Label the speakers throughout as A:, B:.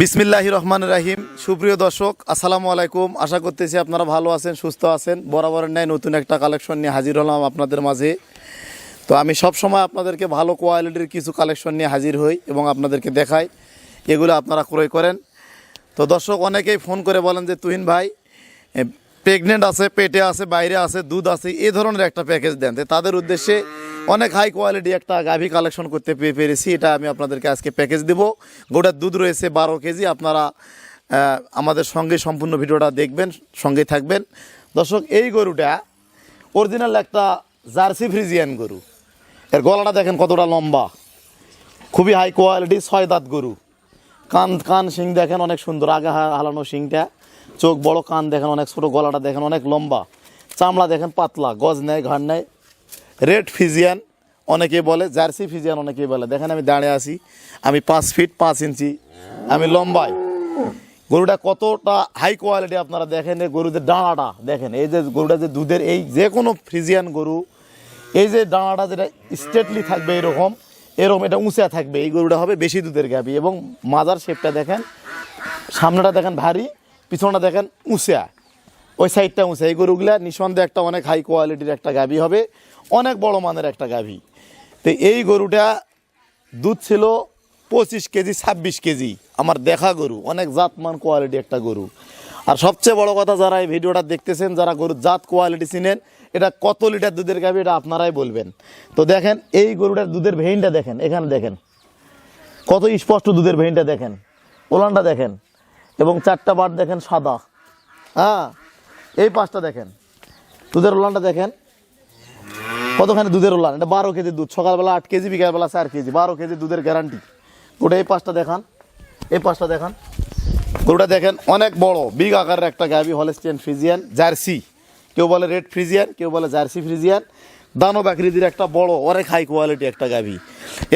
A: বিসমিল্লাহি রহমান রাহিম। সুপ্রিয় দর্শক, আসসালামু আলাইকুম। আশা করতেছি আপনারা ভালো আছেন, সুস্থ আছেন। বরাবরের ন্যায় নতুন একটা কালেকশন নিয়ে হাজির হলাম আপনাদের মাঝে। তো আমি সব সময় আপনাদেরকে ভালো কোয়ালিটির কিছু কালেকশন নিয়ে হাজির হই এবং আপনাদেরকে দেখাই। এগুলো আপনারা ক্রয় করেন। তো দর্শক, অনেকেই ফোন করে বলেন যে, তুহিন ভাই প্রেগনেন্ট আছে, পেটে আছে, বাইরে আছে, দুধ আছে এই ধরনের একটা প্যাকেজ দেন। তাদের উদ্দেশ্যে অনেক হাই কোয়ালিটি একটা গাভী কালেকশন করতে পেয়ে পেরেছি। এটা আমি আপনাদেরকে আজকে প্যাকেজ দেব। গোটার দুধ রয়েছে বারো কেজি। আপনারা আমাদের সঙ্গে সম্পূর্ণ ভিডিওটা দেখবেন সঙ্গে থাকবেন। দর্শক, এই গরুটা অরিজিনাল একটা জার্সি ফ্রিজিয়ান গরু। এর গলাটা দেখেন কতটা লম্বা। খুবই হাই কোয়ালিটি ছয় দাঁত গরু। কান কান শিং দেখেন অনেক সুন্দর। আগে হালানো শিংটা। চোখ বড়, কান দেখেন অনেক ছোট, গলাটা দেখেন অনেক লম্বা। চামড়া দেখেন পাতলা। গজ নেয়, ঘাড় নেয়। রেড ফিজিয়ান অনেকে বলে, জার্সি ফিজিয়ান অনেকেই বলে। দেখেন আমি দাঁড়িয়ে আছি, আমি পাঁচ ফিট পাঁচ ইঞ্চি, আমি লম্বাই। গরুটা কতটা হাই কোয়ালিটি আপনারা দেখেন, এই গরুদের ডানাটা দেখেন। এই যে গরুটা যে দুধের, এই যে কোনো ফ্রিজিয়ান গরু, এই যে ডাঁড়াটা যেটা স্ট্রেটলি থাকবে এরকম এরকম এটা উঁচা থাকবে। এই গরুটা হবে বেশি দুধের গাবি এবং মাজার শেপটা দেখেন, সামনেটা দেখেন ভারী, পিছনটা দেখেন উঁচা। ওই সাইডটা উঁচা। এই গরুগুলা নিঃসন্দেহে একটা অনেক হাই কোয়ালিটির একটা গাভী হবে, অনেক বড় মানের একটা গাভী। তো এই গরুটা দুধ ছিল পঁচিশ কেজি, ছাব্বিশ কেজি, আমার দেখা গরু, অনেক জাতমান কোয়ালিটি একটা গরু। আর সবচেয়ে বড় কথা যারা এই ভিডিওটা দেখতেছেন, যারা গরুর জাত কোয়ালিটি চিনেন, এটা কত লিটার দুধের গাভী, এটা আপনারাই বলবেন। তো দেখেন, এই গরুটার দুধের ভেইনটা দেখেন, এখানে দেখেন। কত স্পষ্ট দুধের ভেইনটা দেখেন, ওলানটা দেখেন, এবং চারটা বার দেখেন সাদা। হ্যাঁ এই পাঁচটা দেখেন। দুধের ওলানটা দেখেন। কতখানি দুধের ওলান এটা বারো কেজি দুধ। সকালবেলা আট কেজি, বিকালবেলা চার কেজি। বারো কেজি দুধের গ্যারান্টি ওটা এই পাঁচটা দেখান। এই পাঁচটা দেখান। গরুটা দেখেন, অনেক বড় বিগ আকারের একটা গাভি হলেস্টিয়ান ফ্রিজিয়ান জার্সি কেউ বলে রেড ফ্রিজিয়ান কেউ বলে জার্সি ফ্রিজিয়ান দানো বাকরিদির একটা বড়, অনেক হাই কোয়ালিটি একটা গাভি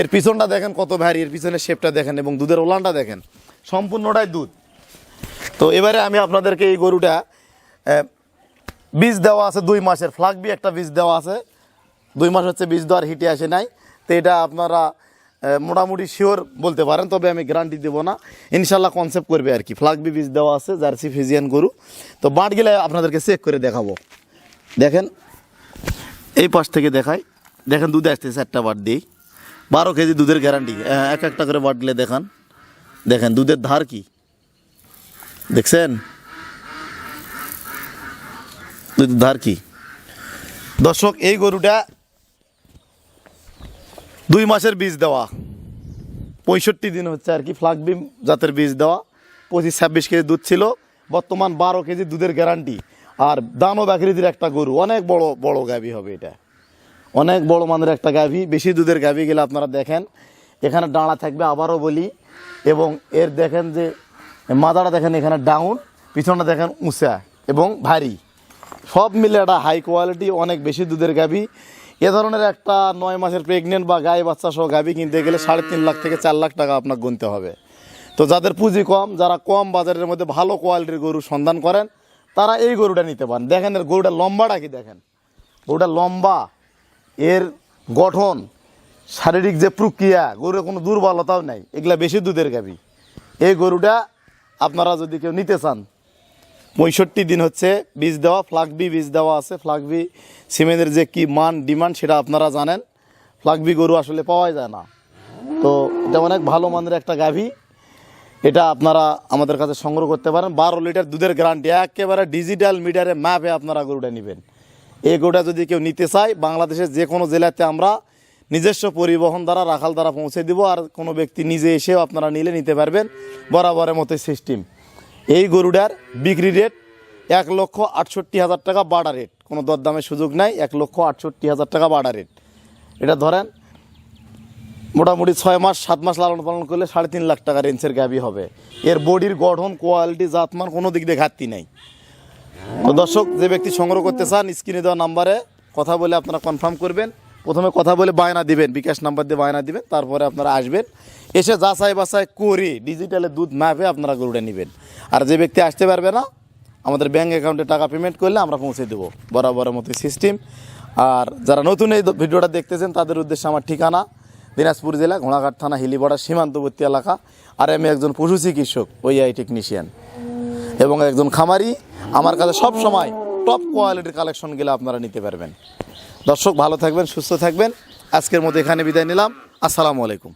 A: এর পিছনটা দেখেন কত ভারী, এর পিছনের শেপটা দেখেন এবং দুধের ওলানটা দেখেন। সম্পূর্ণটাই দুধ। তো এবারে আমি আপনাদেরকে এই গরুটা বীজ দেওয়া আছে দুই মাসের। ফ্লাগবি একটা বীজ দেওয়া আছে। দুই মাস হচ্ছে বীজ দেওয়ার হিটে আসে নাই। তো এটা আপনারা মোটামুটি শিওর বলতে পারেন, তবে আমি গ্যারান্টি দেবো না। ইনশাল্লাহ কনসেপ্ট করবে আর কি। ফ্লাগবি বীজ দেওয়া আছে, জার্সি ফিজিয়ান গরু। তো বাঁট গেলে আপনাদেরকে চেক করে দেখাবো। দেখেন, এই পাশ থেকে দেখাই। দেখেন, দুধে আসতে চারটা বাট দিই বারো কেজি দুধের গ্যারান্টি এক একটা করে বাট গেলে দেখান। দেখেন, দুধের ধার কি? দেখছেন? ধার কি? দর্শক, এই গরুটা দুই মাসের বীজ দেওয়া। পঁয়ষট্টি দিন হচ্ছে আর কি ফ্লাগবিম জাতের বীজ দেওয়া। পঁচিশ, ছাব্বিশ কেজি দুধ ছিল। বর্তমান বারো কেজি দুধের গ্যারান্টি আর দানো বাকরিদের একটা গরু। অনেক বড় বড় গাভী হবে এটা। অনেক বড় মানের একটা গাভী। বেশি দুধের গাভী গেলে আপনারা দেখেন। এখানে ডাঁড়া থাকবে, আবারও বলি। এবং এর দেখেন যে মাথাটা দেখেন এখানে ডাউন পিছনটা দেখেন উঁচা এবং ভারী। সব মিলে একটা হাই কোয়ালিটি অনেক বেশি দুধের গাভী। এ ধরনের একটা নয় মাসের প্রেগনেন্ট বা গায়ে বাচ্চা সহ গাভী কিনতে গেলে সাড়ে তিন লাখ থেকে চার লাখ টাকা আপনাকে গুনতে হবে। তো যাদের পুঁজি কম, যারা কম বাজারের মধ্যে ভালো কোয়ালিটির গরু সন্ধান করেন, তারা এই গরুটা নিতে পারেন। দেখেন এর গরুটা লম্বাটা কি দেখেন? গরুটা লম্বা, এর গঠন, শারীরিক যে প্রক্রিয়া, গরুর কোনো দুর্বলতাও নাই, এগুলা বেশি দুধের গাভী। এই গরুটা আপনারা যদি কেউ নিতে চান পঁয়ষট্টি দিন হচ্ছে বীজ দেওয়া ফ্লাগবি বীজ দেওয়া আছে। ফ্লাগবি সিমেন্টের যে কি মান, ডিমান্ড সেটা আপনারা জানেন। ফ্লাগবি গরু আসলে পাওয়াই যায় না। তো এটা অনেক ভালো মানের একটা গাভী, এটা আপনারা আমাদের কাছে সংগ্রহ করতে পারেন। বারো লিটার দুধের গ্যারান্টি একেবারে ডিজিটাল মিটারে ম্যাপে আপনারা গরুটা নেবেন। এই গরুটা যদি কেউ নিতে চায়, বাংলাদেশের যে কোনো জেলাতে আমরা নিজস্ব পরিবহন দ্বারা, রাখাল দ্বারা পৌঁছে দিব। আর কোনো ব্যক্তি নিজে এসেও আপনারা নিলে নিতে পারবেন। বরাবরের মতো সিস্টেম এই গরুটার বিক্রি রেট এক লক্ষ আটষট্টি হাজার টাকা বাড়া রেট কোনো দরদামের সুযোগ নাই, এক লক্ষ আটষট্টি হাজার টাকা বাড়া রেট এটা ধরেন, মোটামুটি ছয় মাস, সাত মাস লালন পালন করলে সাড়ে তিন লাখ টাকা রেঞ্জের গাভি হবে। এর বডির গঠন, কোয়ালিটি, জাতমান কোনো দিক দিয়ে ঘাটতি নেই। তো দর্শক, যে ব্যক্তি সংগ্রহ করতে চান, স্ক্রিনে দেওয়া নাম্বারে কথা বলে আপনারা কনফার্ম করবেন। প্রথমে কথা বলে বায়না দিবেন, বিকাশ নাম্বার দিয়ে বায়না দিবেন, তারপরে আপনারা আসবেন। এসে যাচাই বাছাই করে ডিজিটালে দুধ না পেয়ে আপনারা গরুটা নেবেন। আর যে ব্যক্তি আসতে পারবে না, আমাদের ব্যাঙ্ক অ্যাকাউন্টে টাকা পেমেন্ট করলে আমরা পৌঁছে দেবো বরাবরের মতো সিস্টেম। আর যারা নতুন এই ভিডিওটা দেখতেছেন, তাদের উদ্দেশ্যে আমার ঠিকানা, দিনাজপুর জেলা, ঘোড়াঘাট থানা হিলিপাড়া সীমান্তবর্তী এলাকা। আর আমি একজন পশু চিকিৎসক, ওই আই টেকনিশিয়ান এবং একজন খামারি। আমার কাছে সব সময় টপ কোয়ালিটির কালেকশনগুলো আপনারা নিতে পারবেন। দর্শক ভালো থাকবেন সুস্থ থাকবেন। আজকের মতো এখানে বিদায় নিলাম। আসসালামু আলাইকুম।